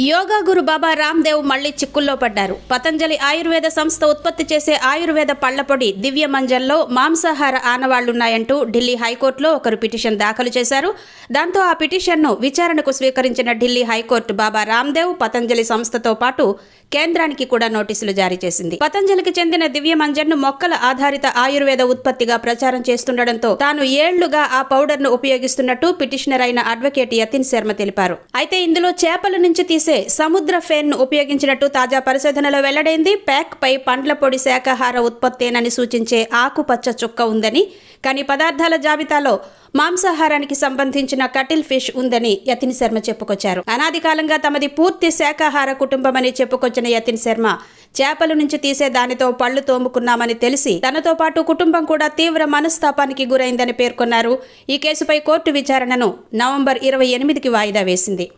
యోగా గురు బాబా రామ్దేవ్ మళ్ళీ చిక్కుల్లో పడ్డారు. పతంజలి ఆయుర్వేద సంస్థ ఉత్పత్తి చేసే ఆయుర్వేద పళ్ళపొడి దివ్య మంజల్లో మాంసాహార ఆనవాళ్ళున్నాయంటూ ఢిల్లీ హైకోర్టులో ఒకరు పిటిషన్ దాఖలు చేశారు. దాంతో ఆ పిటిషన్ను విచారణకు స్వీకరించిన ఢిల్లీ హైకోర్టు బాబా రామ్దేవ్ పతంజలి సంస్థతో పాటు కేంద్రానికి కూడా నోటీసులు జారీ చేసింది. పతంజలికి చెందిన దివ్య మంజన్ను మొక్కల ఆధారిత ఆయుర్వేద ఉత్పత్తిగా ప్రచారం చేస్తుండటంతో తాను ఏళ్ళుగా ఆ పౌడర్ను ఉపయోగిస్తున్నట్టు పిటిషనర్ అయిన అడ్వకేట్ యతిన్ శర్మ తెలిపారు. అయితే ఇందులో చేపల నుంచి తీసే సముద్ర ఫేన్ను ఉపయోగించినట్టు తాజా పరిశోధనలో వెల్లడైంది. ప్యాక్ పై పండ్ల పొడి శాకాహార ఉత్పత్తేనని సూచించే ఆకుపచ్చ చుక్క ఉందని కానీ పదార్థాల జాబితాలో మాంసాహారానికి సంబంధించిన కటిల్ ఫిష్ ఉందని యతిన్ శర్మ చెప్పుకొచ్చారు. అనాది కాలంగా తమది పూర్తి శాకాహార కుటుంబమని చెప్పుకొచ్చిన యతిన్ శర్మ చేపల నుంచి తీసే దానితో పళ్ళు తోముకున్నామని తెలిసి తనతో పాటు కుటుంబం కూడా తీవ్ర మనస్తాపానికి గురైందని పేర్కొన్నారు. ఈ కేసుపై కోర్టు విచారణను నవంబర్ ఇరవై ఎనిమిదికి వాయిదా వేసింది.